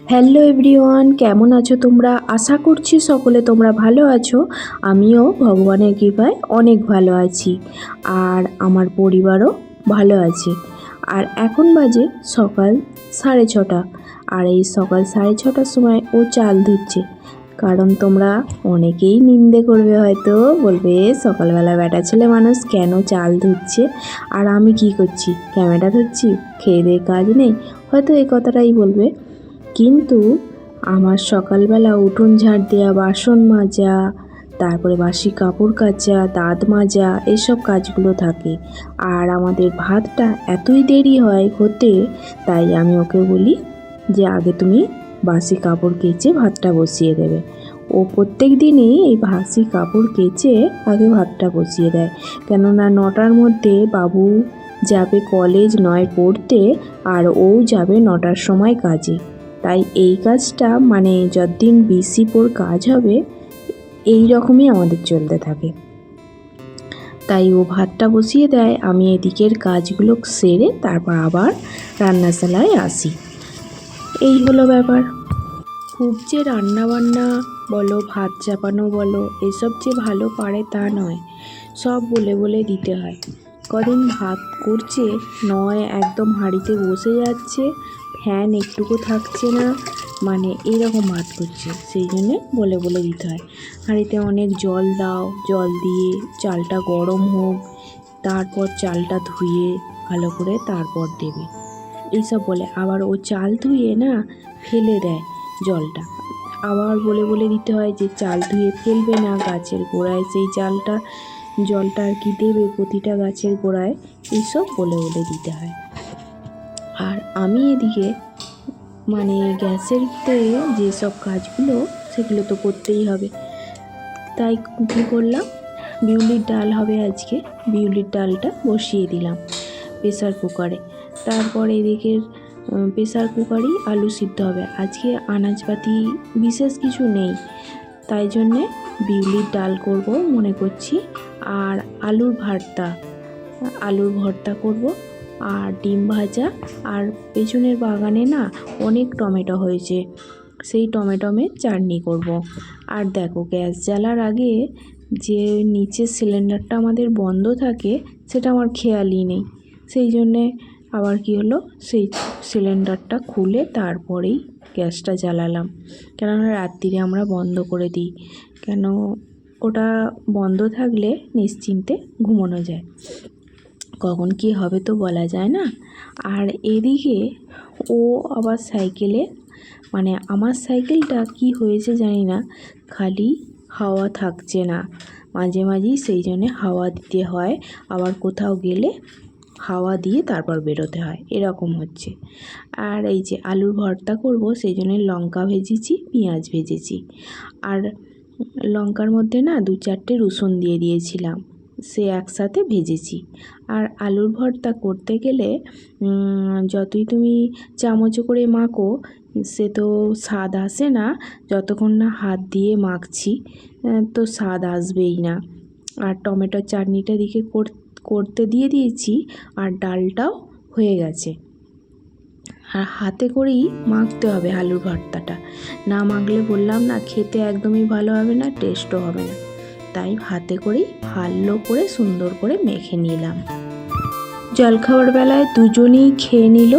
Hello everyone, কেমন আছো তোমরা? আশা করছি সকলে তোমরা ভালো আছো। আমিও ভগবানের কৃপায় অনেক ভালো আছি আর আমার পরিবারও ভালো আছে। আর এখন বাজে সকাল সাড়ে ছটা। আর এই সকাল সাড়ে ছটার সময় ও চাল ধুচ্ছে। কারণ তোমরা অনেকেই নিন্দে করবে হয়তো, বলবে, সকালবেলা বেটা ছেলে মানুষ কেন চাল ধুচ্ছে? আর আমি কি করছি? ক্যামেরা ধরছি খেয়ে দিয়ে কাজ নেই? হয়তো এই কথাটাই বলবে। কিন্তু আমার সকালবেলা উঠোন ঝাড় দেওয়া বাসন মাজা, তারপরে বাসি কাপড় কাচা, দাঁত মাজা, এসব কাজগুলো থাকে। আর আমাদের ভাতটা এতই দেরি হয় হতে, তাই আমি ওকে বলি যে আগে তুমি বাসি কাপড় কেচে ভাতটা বসিয়ে দেবে। ও প্রত্যেক দিনই এই বাসি কাপড় কেচে আগে ভাতটা বসিয়ে দেয়। কেননা নটার মধ্যে বাবু যাবে কলেজ নয় পড়তে, আর ও যাবে নটার সময় কাজে। তাই এই কাজটা মানে যতদিন বিসি পোর কাজ হবে, এই রকমই আমাদের চলতে থাকে। তাই ও ভাতটা বসিয়ে দেয়, আমি এদিকের কাজগুলো সেরে তারপর আবার রান্নাশালায় আসি। এই হলো ব্যাপার। খুব যে রান্নাবান্না বলো, ভাত চাপানো বলো, এসব যে ভালো পারে তা নয়। সব বলে বলে দিতে হয়। কদিন ভাত করছে, নয় একদম হাঁড়িতে বসে যাচ্ছে ফ্যান একটুকু থাকছে না মানে এইরকম ভাত করছে, সেই জন্যে বলে বলে দিতে হয়। হাঁড়িতে অনেক জল দাও, জল দিয়ে চালটা গরম হোক, তারপর চালটা ধুয়ে ভালো করে তারপর দেবে। এইসব বলে, আবার ও চাল ধুয়ে না ফেলে দেয় জলটা। আবার বলে বলে দিতে হয় যে, চাল ধুয়ে ফেলবে না গাছের গোড়ায় সেই চালটা, জলটা আর কি দেবে প্রতিটা গাছের গোড়ায়, এইসব বলে বলে দিতে হয়। আমি এদিকে মানে গ্যাসেরতে যেসব কাজগুলো, সেগুলো তো করতেই হবে। তাই কী করলাম? বিউলির ডাল হবে আজকে। বিউলির ডালটা বসিয়ে দিলাম প্রেসার কুকারে। তারপর এদিকের প্রেসার কুকারেই আলু সিদ্ধ হবে। আজকে আনাজপাতি বিশেষ কিছু নেই। তাই জন্যে বিউলির ডাল করব মনে করছি। আর আলুর ভর্তা আলুর ভর্তা করব। আর ডিম ভাজা আর পেছনের বাগানে না অনেক টমেটো হয়েছে। সেই টমেটোমের চাটনি করব। আর দেখো গ্যাস জ্বালার আগে যে নিচের সিলিন্ডারটা আমাদের বন্ধ থাকে সেটা আমার খেয়ালই নেই। সেই জন্যে আবার কি হলো? সেই সিলিন্ডারটা খুলে তারপরেই গ্যাসটা জ্বালালাম। কেননা রাত্রিরে আমরা বন্ধ করে দিই। কেন ওটা বন্ধ থাকলে নিশ্চিন্তে ঘুমানো যায়। কখন কি হবে তো বলা যায় না। আর এদিকে ও আবার সাইকেলে মানে আমার সাইকেলটা কি হয়েছে জানি না, খালি হাওয়া থাকছে না। মাঝে মাঝেই সেই জন্যে হাওয়া দিতে হয়, আবার কোথাও গেলে হাওয়া দিয়ে তারপর বেরোতে হয়, এরকম হচ্ছে। আর এই যে আলুর ভর্তা করব, সেই জন্য লঙ্কা ভেজেছি, পেঁয়াজ ভেজেছি। আর লঙ্কার মধ্যে না দু চারটে রসুন দিয়ে দিয়েছিলাম, সে একসাথে ভেজেছি। আর আলুর ভর্তা করতে গেলে যতই তুমি চামচে করে মাখো, সে তো স্বাদ আসে না। যতক্ষণ না হাত দিয়ে মাখছি তো স্বাদ আসবেই না। আর টমেটোর চাটনিটা দিকে করতে দিয়ে দিয়েছি, আর ডালটাও হয়ে গেছে। আর হাতে করেই মাখতে হবে আলুর ভর্তাটা। না মাখলে বললাম না, খেতে একদমই ভালো হবে না টেস্টও হবে না। তাই হাতে করেই ভালো করে সুন্দর করে মেখে নিলাম। জলখাবার বেলায় দুজনেই খেয়ে নিল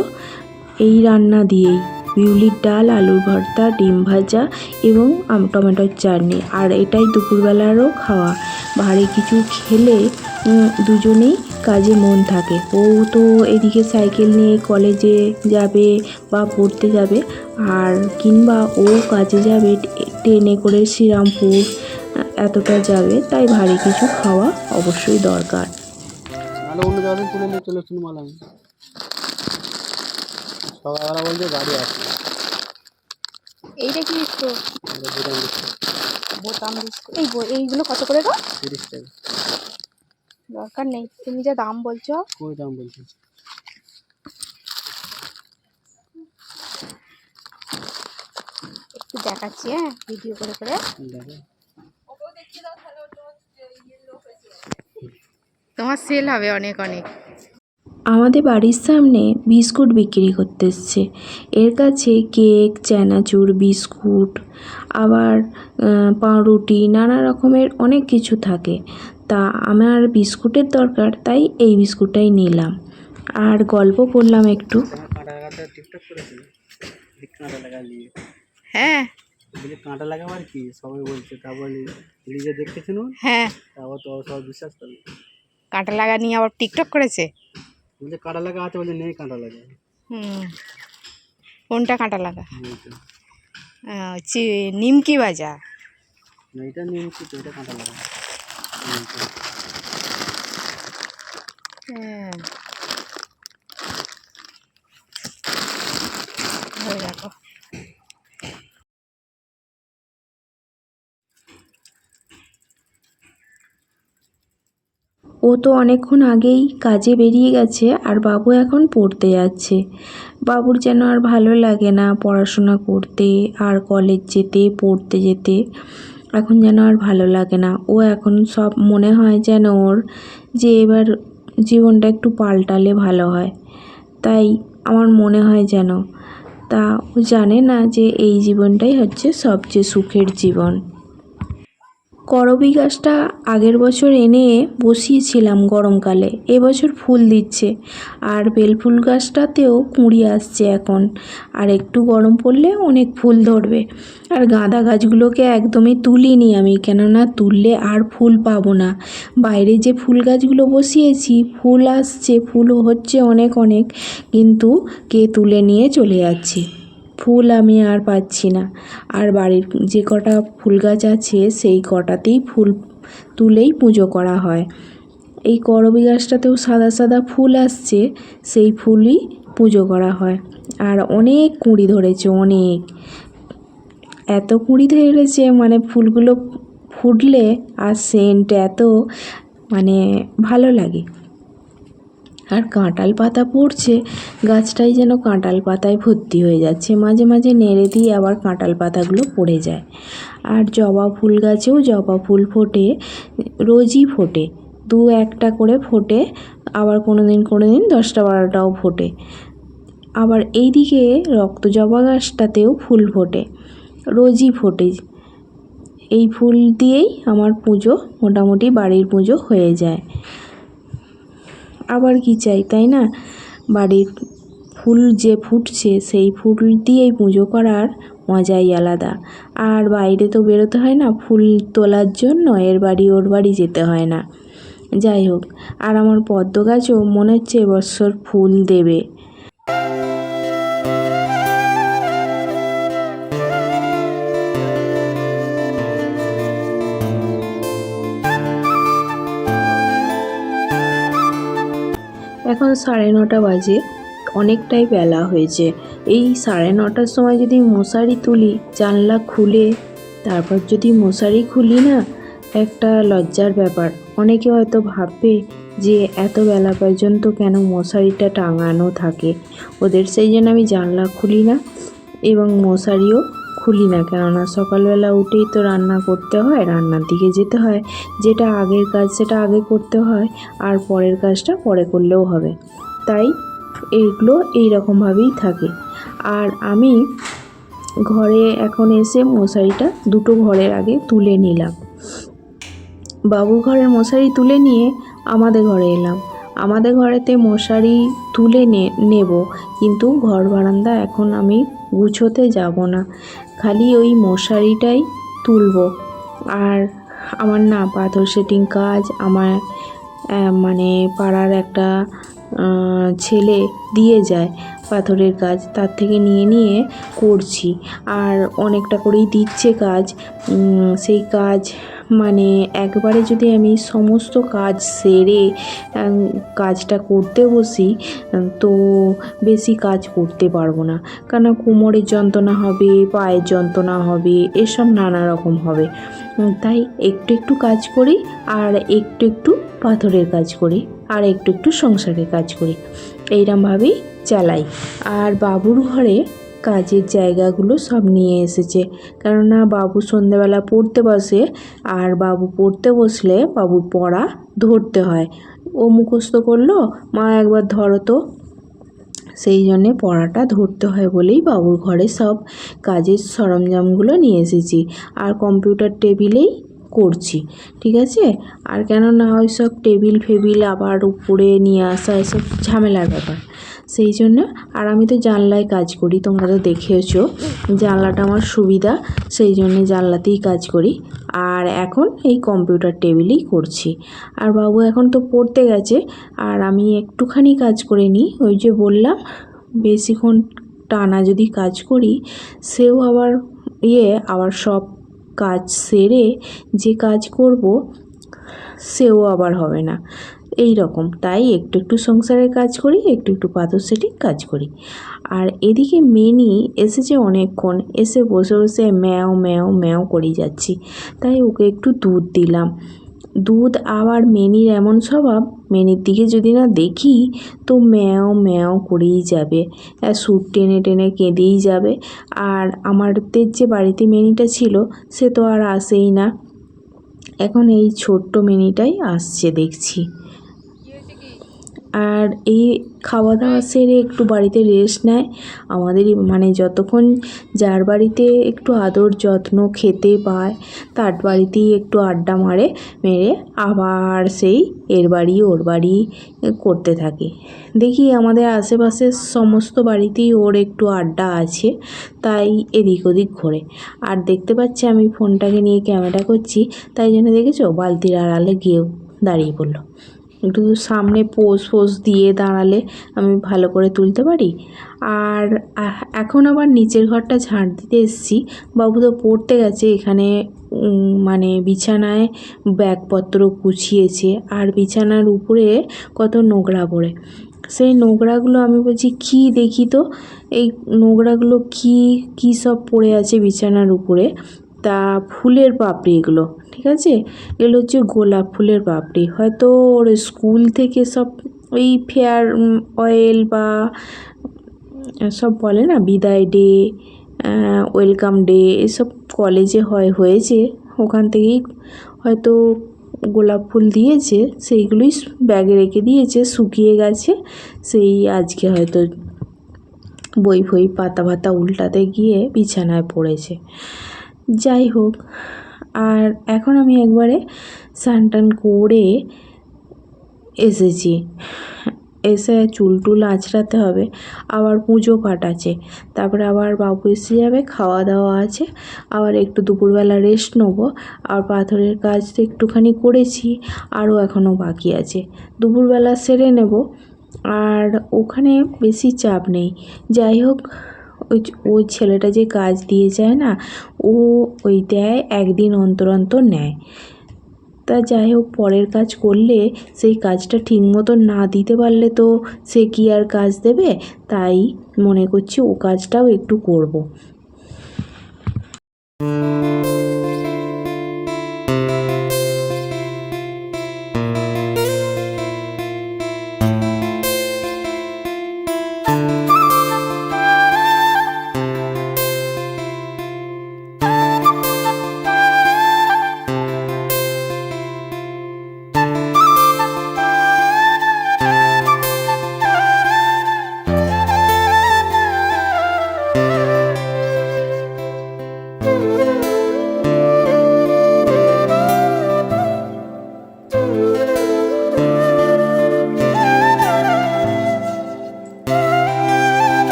এই রান্না দিয়েই। বিউলির ডাল, আলুর ভর্তা, ডিম ভাজা এবং টমেটোর চাটনি। আর এটাই দুপুরবেলারও খাওয়া। ভারী কিছু খেলে দুজনেই কাজে মন থাকে। ও তো এদিকে সাইকেল নিয়ে কলেজে যাবে বা পড়তে যাবে। আর কিংবা ও কাজে যাবে ট্রেনে করে শ্রীরামপুর। এতটা যাবে তাই ভারী কিছু খাওয়া অবশ্যই দরকার। সকালবেলা বলছে গাড়ি এইটা কি বিস্কুট বোতাম বিস্কুট এই এইগুলো কত করে গো? তিরিশ টাকা। দরকার নেই। তুমি যা দাম বলছো। কই দাম বলছে? একটু দেখাচ্ছি হ্যাঁ ভিডিও করে করে। দেখো। তোমার সেল হবে অনেক অনেক। আমাদের বাড়ির সামনে বিস্কুট বিক্রি করতে এসছে। এর কাছে কেক চানাচুর বিস্কুট আবার পাউরুটি নানা রকমের অনেক কিছু থাকে। তা আমার বিস্কুটের দরকার তাই এই বিস্কুটটাই নিলাম। আর গল্প করলাম একটু। নিয়ে হ্যাঁ। কাঁটা লাগাবার কি? সবাই বলছে তারপর নিজে দেখতেছিল হ্যাঁ। তারপর তো সবাই বিশ্বাস করবে। কাঁটা লাগা নিয়ে আবার টিকটক করেছে? বলছে কাঁটা লাগা আছে বলছে নেই কাঁটা লাগা হুম। কোনটা কাঁটা লাগা নিমকি না, এটা নিয়েছি তো এটা কাঁটা লাগা হ্যাঁ। ও তো অনেকক্ষণ আগেই কাজে বেরিয়ে গেছে আর বাবু এখন পড়তে যাচ্ছে। বাবুর যেন আর ভালো লাগে না পড়াশোনা করতে, আর কলেজ যেতে, পড়তে যেতে। এখন যেন আর ভালো লাগে না। ও এখন সব মনে হয় যেন ওর যে এবার জীবনটা একটু পাল্টালে ভালো হয়। তাই আমার মনে হয় যেন। তা ও জানে না যে এই জীবনটাই হচ্ছে সবচেয়ে সুখের জীবন। করবী গাছটা আগের বছর এনে বসিয়েছিলাম গরমকালে এবছর ফুল দিচ্ছে। আর বেলফুল গাছটাতেও কুঁড়ি আসছে এখন। আর একটু গরম পড়লে অনেক ফুল ধরবে। আর গাঁদা গাছগুলোকে একদমই তুলিনি আমি, কেননা তুললে আর ফুল পাবো না। বাইরে যে ফুল গাছগুলো বসিয়েছি, ফুল আসছে, ফুলও হচ্ছে অনেক অনেক, কিন্তু কে তুলে নিয়ে চলে যাচ্ছে? ফুল আমি আর পাচ্ছি না। আর বাড়ির যে কটা ফুল গাছ আছে, সেই কটাতেই ফুল তুলেই পুজো করা হয়। এই করবী গাছটাতেও সাদা সাদা ফুল আসছে, সেই ফুলই পুজো করা হয়। আর অনেক কুঁড়ি ধরেছে, অনেক। এত কুঁড়ি ধরেছে মানে ফুলগুলো ফুটলে আর সেন্ট এত মানে ভালো লাগে। আর কাঁটাল পাতা পড়ছে, গাছটাই যেন কাঁটাল পাতায় ভর্তি হয়ে যাচ্ছে। মাঝে মাঝে নেড়ে দিয়ে আবার কাঁটাল পাতাগুলো পড়ে যায়। আর জবা ফুল গাছেও জবা ফুল ফোটে, রোজই ফোটে। দু একটা করে ফোটে, আবার কোনো দিন কোনো দিন দশটা বারোটাও ফোটে। আবার এইদিকে রক্ত জবা গাছটাতেও ফুল ফোটে, রোজই ফোটে। এই ফুল দিয়েই আমার পুজো, মোটামুটি বাড়ির পুজো হয়ে যায়। আবার কি চাই, তাই না? বাড়ির ফুল যে ফুটছে, সেই ফুল দিয়েই পুজো করার মজাই আলাদা। আর বাইরে তো বেরোতে হয় না, ফুল তোলার জন্য এর বাড়ি ওর বাড়ি যেতে হয় না। যাই হোক, আর আমার পদ্ম গাছও মনে হচ্ছে এবছর ফুল দেবে। এখন সাড়ে নটা বাজে, অনেকটাই বেলা হয়েছে। এই সাড়ে নটার সময় যদি মশারি তুলি, জানলা খুলে, তারপর যদি মশারি খুলি না, একটা লজ্জার ব্যাপার। অনেকে হয়তো ভাববে যে এত বেলা পর্যন্ত কেন মশারিটা টাঙানো থাকে? ওদের সেই জন্য আমি জানলা খুলি না, এবং মশারিও খুলি না, কেননা সকালবেলা উঠেই তো রান্না করতে হয়, রান্নার দিকে যেতে হয়। যেটা আগের কাজ, সেটা আগে করতে হয়, আর পরের কাজটা পরে করলেও হবে। তাই এইগুলো এই রকমভাবেই থাকে। আর আমি ঘরে এখন এসে মশারিটা দুটো ঘরের আগে তুলে নিলাম। বাবু ঘরের মশারি তুলে নিয়ে আমাদের ঘরে এলাম। আমাদের ঘরেতে মশারি তুলে নেব, কিন্তু ঘর বারান্দা এখন আমি গুছোতে যাব না। খালি ওই মশারিটাই তুলব। আর আমার না পাথর সেটিং কাজ, আমার মানে পাড়ার একটা ছেলে দিয়ে যায় পাথরের কাজ, তার থেকে নিয়ে নিয়ে করছি। আর অনেকটা করেই দিচ্ছে কাজ। সেই কাজ মানে একবারে যদি আমি সমস্ত কাজ সেরে কাজটা করতে বসি তো বেশি কাজ করতে পারব না। কেন কোমরের যন্ত্রণা হবে, পায়ের যন্ত্রণা হবে, এসব নানা রকম হবে। তাই একটু একটু কাজ করি আর একটু একটু পাথরের কাজ করি আর একটু একটু সংসারের কাজ করি। এইরমভাবেই চালাই। আর বাবুর ঘরে কাজের জায়গাগুলো সব নিয়ে এসেছে। কেননা বাবু সন্ধেবেলা পড়তে বসে আর বাবু পড়তে বসলে বাবুর পড়া ধরতে হয়। ও মুখস্থ করল, মা একবার ধরো তো। সেই জন্যে পড়াটা ধরতে হয় বলেই বাবুর ঘরে সব কাজের সরঞ্জামগুলো নিয়ে এসেছি আর কম্পিউটার টেবিলেই করছি, ঠিক আছে? আর কেননা ওই সব টেবিল ফেবিল আবার উপরে নিয়ে আসা এসব ঝামেলার ব্যাপার। সেই জন্য আর আমি তো জানলায় কাজ করি, তোমরা তো দেখেছ জানলাটা আমার সুবিধা, সেই জন্য জানলাতেই কাজ করি। আর এখন এই কম্পিউটার টেবিলেই করছি। আর বাবু এখন তো পড়তে গেছে, আর আমি একটুখানি কাজ করে নিই। ওই যে বললাম, বেশিক্ষণ টানা যদি কাজ করি, সেও আবার ইয়ে আবার সব কাজ সেরে যে কাজ করব, সেও আবার হবে না। এই রকম তাই একটু একটু সংসারের কাজ করি, একটু একটু পাথর সেটিং কাজ করি। আর এদিকে মেনি এসেছে অনেকক্ষণ, এসে বসে বসে ম্যাও ম্যাও ম্যাও করেই যাচ্ছি। তাই ওকে একটু দুধ দিলাম। দুধ আবার মেনির এমন স্বভাব, মেনির দিকে যদি না দেখি, তো ম্যাও ম্যাও করেই যাবে। আর সুর টেনে টেনে কেঁদেই যাবে। আর আমাদের যে বাড়িতে মেনিটা ছিল, সে তো আর আসেই না। এখন এই ছোট্ট মিনিটাই আসছে, দেখছি। আর এই খাওয়া দাওয়া সেরে একটু বাড়িতে রেস্ট নেয়। আমাদের মানে যতক্ষণ যার বাড়িতে একটু আদর যত্ন খেতে পায়, তার বাড়িতেই একটু আড্ডা মারে, মেরে আবার সেই এর বাড়ি, ওর বাড়ি করতে থাকে। দেখি আমাদের আশেপাশের সমস্ত বাড়িতেই ওর একটু আড্ডা আছে, তাই এদিক ওদিক ঘোরে। আর দেখতে পাচ্ছি আমি ফোনটাকে নিয়ে ক্যামেরা করছি, তাই জন্য দেখেছ? বালতির আড়ালে গিয়েও দাঁড়িয়ে পড়ল। একটু সামনে পোজ ফোজ দিয়ে দাঁড়ালে আমি ভালো করে তুলতে পারি। আর এখন আবার নিচের ঘরটা ঝাড় দিতে এসেছি। বাবু তো পড়তে গেছে, এখানে মানে বিছানায় ব্যাগপত্র গুছিয়েছে আর বিছানার উপরে কত নোংরা পড়ে। সেই নোংরাগুলো আমি বলছি, কী দেখি তো? এই নোংরাগুলো কী কী সব পড়ে আছে বিছানার উপরে? তা ফুলের পাপড়ি এগুলো। ঠিক আছে? এগুলো হচ্ছে গোলাপ ফুলের পাপড়ি হয়তো ওর স্কুল থেকে সব ওই ফেয়ার অয়েল বা সব বলে না, বিদায় ডে ওয়েলকাম ডে, এসব কলেজে হয়, হয়েছে। ওখান থেকেই হয়তো গোলাপ ফুল দিয়েছে, সেইগুলোই ব্যাগে রেখে দিয়েছে, শুকিয়ে গেছে। সেই আজকে হয়তো বই ফই পাতা পাতা উল্টাতে গিয়ে বিছানায় পড়েছে। যাই হোক আর এখন আমি একবারে স্নান টান করে এসেছি। এসে চুল টুল আঁচড়াতে হবে, আবার পুজো পাঠ আছে। তারপরে আবার বাবু এসে যাবে খাওয়া দাওয়া আছে, আবার একটু দুপুরবেলা রেস্ট নেব, আর পাথরের কাজ তো একটুখানি করেছি, আরও এখনও বাকি আছে। দুপুরবেলা সেরে নেব, আর ওখানে বেশি চাপ নেই। যাই হোক ওই ওই ছেলেটা যে কাজ দিয়ে যায় না, ও ওই দেয়, একদিন অন্তর অন্তর নেয় তা যাই হোক, পরের কাজ করলে সেই কাজটা ঠিক মতো না দিতে পারলে তো সে কি আর কাজ দেবে তাই মনে করছি ও কাজটাও একটু করব।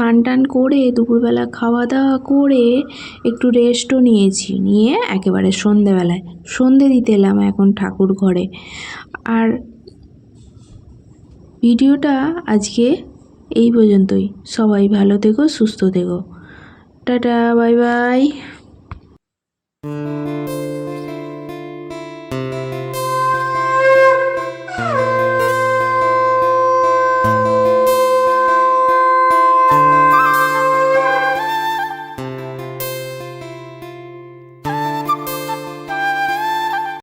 স্নান টান করে, দুপুরবেলা খাওয়া দাওয়া করে একটু রেস্টও নিয়েছি। নিয়ে একেবারে সন্ধেবেলায়। সন্ধে দিতে এলাম এখন ঠাকুর ঘরে। আর ভিডিওটা আজকে এই পর্যন্তই। সবাই ভালো থেকো, সুস্থ থেকো। Tata bye bye